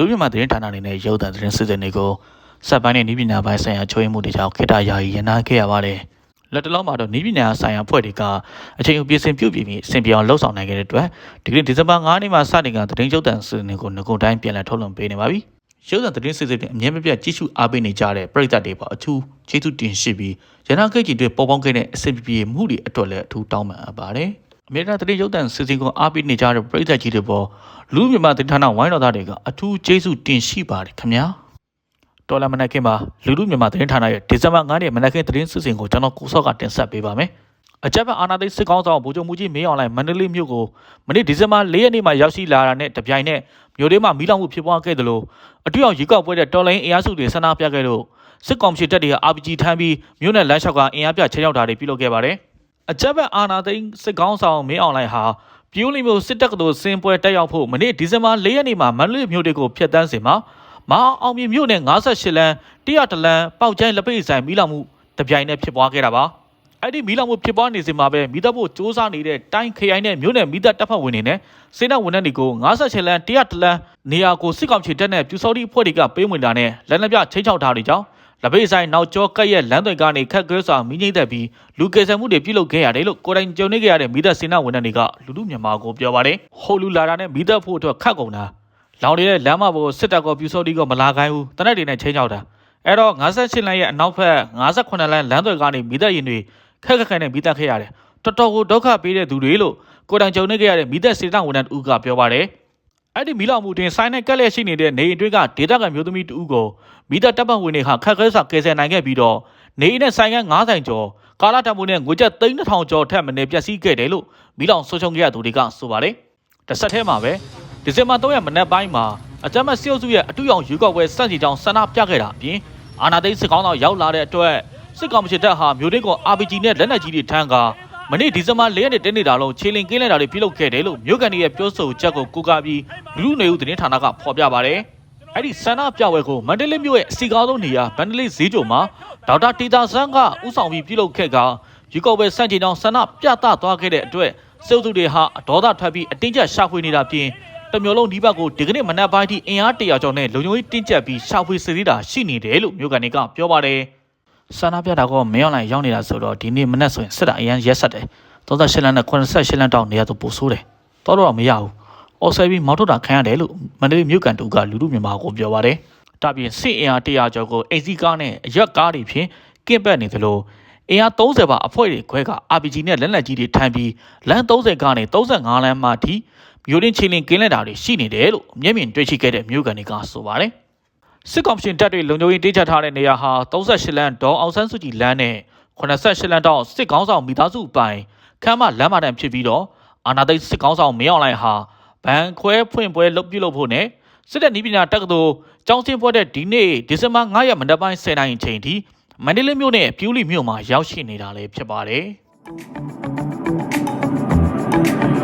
လူမြန်မာသတင်းဌာနအနေနဲ့ရုပ်သံသတင်းစစ်စစ်တွေကိုစက်ပိုင်းနဲ့ဤပညာပိုင်းဆိုင်ရာချိုးယွင်းမှုတွေကြောင့်ခေတ္တယာယီရန်နာခဲ့ရပါတယ်။လက်တလုံးမှာတော့ဤပညာဆိုင်ရာဖွဲ့တွေကအချိန်အပြည့်စင်ပြုတ်ပြီးပြီးစင်ပြောင်းလှုပ်ဆောင်နိုင်ခဲ့တဲ့အတွက်ဒီကနေ့ဒီဇင်ဘာ9ရက်နေ့မှာစတင်ကသတင်းရုပ်သံစစ်နေကိုငကုတိုင်းပြန်လည်ထုတ်လွှင့်ပေးနေပါပြီ။ရုပ်သံသတင်းစစ်စစ်တွေအမြဲမပြတ်ကြည့်ရှုအားပေးနေကြတဲ့ပရိသတ်တွေပေါ့အထူးကျေးဇူးတင်ရှိပြီးရန်နာကိတ်ကြီးတွေပေါ်ပေါင်းခဲ့တဲ့အစီအပြေမှုတွေအတွက်လည်းအထူးတောင်းပန်အပ်ပါတယ်။ အမေရိကန်သတင်းရုပ်သံစီစဉ်ကိုအားပေးနေကြတဲ့ပရိသတ်ကြီးတွေပေါ်လူမြန်မာသတင်းဌာနဝိုင်းတော်သားတွေကအထူးကျေးဇူးတင်ရှိပါတယ်ခင်ဗျာတော်လာမနက်ခင်းမှာလူလူမြန်မာသတင်းဌာနရဲ့ဒီဇင်ဘာ9ရက်မနက်ခင်းသတင်းစီစဉ်ကိုကျွန်တော်ကိုစော့ကတင်ဆက်ပေးပါမယ်အကြက်ဘက်အာနာသိန်းစစ်ကောင်းဆောင်ဗိုလ်ချုပ်မူကြီးမင်းအောင်လှိုင်မန္တလေးမြို့ကိုမနေ့ဒီဇင်ဘာ4ရက်နေ့မှာရောက်ရှိလာတာနဲ့တပြိုင်နက်မြို့ထဲမှာမီးလောင်မှုဖြစ်ပွားခဲ့တယ်လို့အတူအောင်ရေကောက်ပွဲတဲ့တော်လိုင်းအင်အားစုတွေဆန္ဒပြခဲ့လို့စစ်ကောင်စီတပ်တွေက RPG ထမ်းပြီးမြို့နယ်လမ်းလျှောက်ကအင်အားပြချင်းရောက်တာတွေပြုလုပ်ခဲ့ပါတယ် အကြက်ဘက်အာနာသိန်းစစ်ကောင်းဆောင်မင်းအောင်လှိုင်ဟာပြိုးလီမျိုးစစ်တပ်ကတော်စင်ပွဲတက်ရောက်ဖို့မနေ့ဒီဇင်ဘာ၄ရက်နေ့မှာမန္တလေးမြို့တွေကိုဖျက်တမ်းစင်မှာမဟာအောင်မြင်မြို့နယ်58လမ်း100တလမ်းပေါက်ကျိုင်းလက်ပိတ်ဆိုင်မီးလောင်မှုတပြိုင်နက်ဖြစ်ပွားခဲ့တာပါအဲ့ဒီမီးလောင်မှုဖြစ်ပွားနေစဉ်မှာပဲမိသက်ဖို့စ조사နေတဲ့တိုင်းခရိုင်နဲ့မြို့နယ်မိသက်တပ်ဖွဲ့ဝင်တွေနဲ့စေနာဝန်ထမ်းတွေကို58လမ်း100တလမ်းနေရာကိုစစ်ကောင်စီတပ်နဲ့ပြူစောတိအဖွဲ့တွေကပေးဝင်တာနဲ့လက်နက်ပြချင်းချောက်ထားတွေကြောင့် လက်ပိတ်ဆိုင်နောက်ကျောကက်ရဲ့လမ်းသွယ်ကနေခက်ခဲစွာမိငိမ့်သက်ပြီးလူကယ်ဆယ်မှုတွေပြုလုပ်ခဲ့ရတယ်လို့ကိုယ်တိုင်ကြုံနေခဲ့ရတဲ့မိသက်စင်နာဝန်ထမ်းတွေကလူလူမြန်မာကိုပြောပါတယ်ဟိုလူလာတာနဲ့မိသက်ဖို့အတွက်ခတ်ကုန်တာလောင်နေတဲ့လမ်းမပေါ်စစ်တပ်ကပြူစောတိကမလာခိုင်းဘူးတနက်တွေနဲ့ချင်းချောက်တာအဲ့တော့58လမ်းရဲ့အနောက်ဘက်58လမ်းလမ်းသွယ်ကနေမိသက်ရင်တွေခက်ခက်ခဲနဲ့မိသက်ခဲ့ရတယ်တော်တော်ကိုဒုက္ခပေးတဲ့သူတွေလို့ကိုယ်တိုင်ကြုံနေခဲ့ရတဲ့မိသက်စင်နာဝန်ထမ်းတူကပြောပါတယ် အဲ့ဒီမီလောင်မှုတင်ဆိုင်နဲ့ကက်လက်ရှိနေတဲ့နေအိမ်တွေကဒေတာကမျိုးသမီးတူကိုမိသားတပ်ပတ်ဝင်တွေဟာခက်ခဲစွာကယ်ဆယ်နိုင်ခဲ့ပြီးတော့နေအိမ်နဲ့ဆိုင်က9ဆိုင်ကျော်ကာလာတံမိုးနဲ့ငွေကျပ်3000ကျော်ထက်မနည်းပျက်စီးခဲ့တယ်လို့မီလောင်ဆိုချုံခဲ့ရသူတွေကဆိုပါတယ်တစ်ဆက်တည်းမှာပဲဒီဇင်ဘာ3ရက်မနက်ပိုင်းမှာအကြမ်းမစစ်အုပ်စုရဲ့အတူရောင်ရွေးကောက်ပွဲစန့်ကျင်ကြောင်းဆန္ဒပြခဲ့တာအပြင်အာနာသိန်းစစ်ကောင်းတော်ရောက်လာတဲ့အတွက်စစ်ကောင်စီတပ်ဟာမျိုးတွေက RPG နဲ့လက်နက်ကြီးတွေထမ်းကာ မနေ့ဒီဇင်ဘာ၄ရက်နေ့တင်းနေတာလုံးခြေလင်ကင်းလိုက်တာတွေပြုလုပ်ခဲ့တယ်လို့မြို့ကန်ရဲ့ပြောဆိုချက်ကိုကိုးကားပြီးလူလူနေဦးသတင်းဌာနကဖော်ပြပါတယ်။အဲ့ဒီဆန္ဒပြပွဲကိုမန္တလေးမြို့ရဲ့အစီကားဆုံးနေရာမန္တလေးဈေးကြုံမှာဒေါက်တာတီတာဆန်းကဥဆောင်ပြီးပြုလုပ်ခဲ့ကယူကော့ပဲစန့်ကျင်ကြောင်းဆန္ဒပြသသွားခဲ့တဲ့အတွက်စေုပ်စုတွေဟာအဒေါသထွက်ပြီးအတင်းကျပ်ရှာဖွေနေတာပြင်တမျိုးလုံးဒီဘက်ကိုဒီကနေ့မနက်ပိုင်းထိအင်အားတရာကျော်နဲ့လုံခြုံရေးတင်းကျပ်ပြီးရှာဖွေစရီးတာရှိနေတယ်လို့မြို့ကန်တွေကပြောပါတယ်။ ဆန္ဒပြတာကမင်းအွန်လိုင်းရောက်နေတာဆိုတော့ဒီနေ့မနက်ဆိုရင်စစ်တာအရန်ရက်ဆက်တယ်။38လမ်းနဲ့88လမ်းတောင်နေရာတော့ပိုဆိုးတယ်။တော်တော့မရဘူး။အော်ဆယ်ပြီးမောက်ထုတ်တာခံရတယ်လို့မန္တလေးမြို့ကန်တူကလူလူမြန်မာကိုပြောပါတယ်။ဒါပြင်စစ်အင်အား100ကျော်ကိုအိစီကားနဲ့အရက်ကားတွေဖြင့်ကင့်ပတ်နေသလိုအင်အား30ပါအဖွဲ့တွေခွဲက RPG နဲ့လက်နက်ကြီးတွေထမ်းပြီးလမ်း30ကနေ35လမ်းမှထိမြို့ရင်းချင်းလင်းကင်းလက်တာတွေရှိနေတယ်လို့မျက်မြင်တွေ့ရှိခဲ့တဲ့မြို့ကန်တွေကဆိုပါတယ်။ စစ်ကောင်ရှင်တပ်တွေလုံခြုံရေးတင်းကျပ်ထားတဲ့နေရာဟာ38လမ်းဒေါအောင်ဆန်းစုကြည်လမ်းနဲ့88လမ်းတောင်စစ်ကောင်းဆောင်မိသားစုပိုင်ခမ်းမလမ်းမတန်ဖြစ်ပြီးတော့အာနာသိန်းစစ်ကောင်းဆောင်မင်းအောင်လှိုင်ဟာဘန်ခွဲဖွင့်ပွဲလုပ်ပြုလုပ်ဖို့နဲ့စစ်တပ်နီးပညာတက္ကသိုလ်ကျောင်းဆင်းပွဲတဲ့ဒီနေ့ဒီဇင်ဘာ9ရက်မနက်ပိုင်း10:00နာရီအချိန်ထိမန္တလေးမြို့နဲ့ပြူးလီမြို့မှာရောက်ရှိနေတာလည်းဖြစ်ပါတယ်။